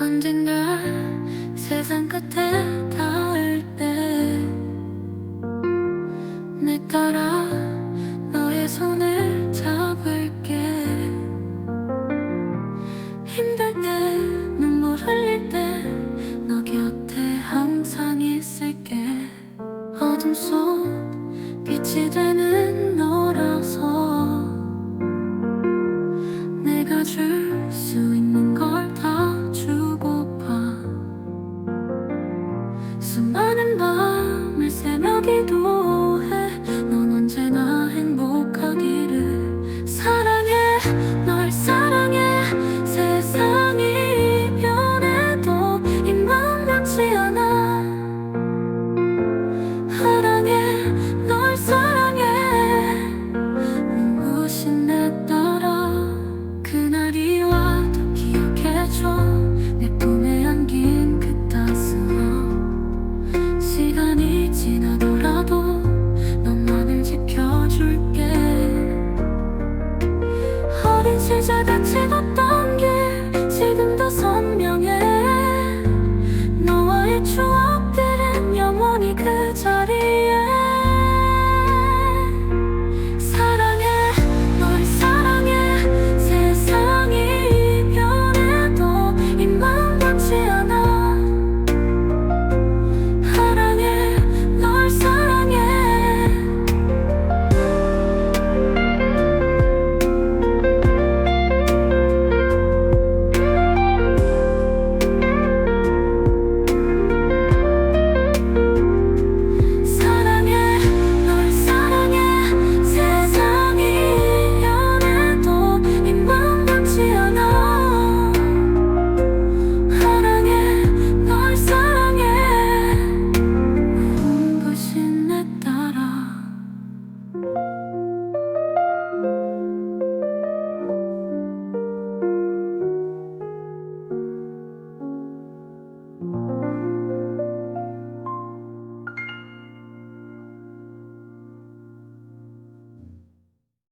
언젠가 세상 끝에 닿을 때 내 따라 너의 손을 잡을게. 힘들 때 눈물 흘릴 때 너 곁에 항상 있을게. 어둠 속 빛이 되는 너라서 내가 줄 수많은 말 그저다 채웠던 게 지금도 선명해. 너와의 추억들은 영원히 그 자리에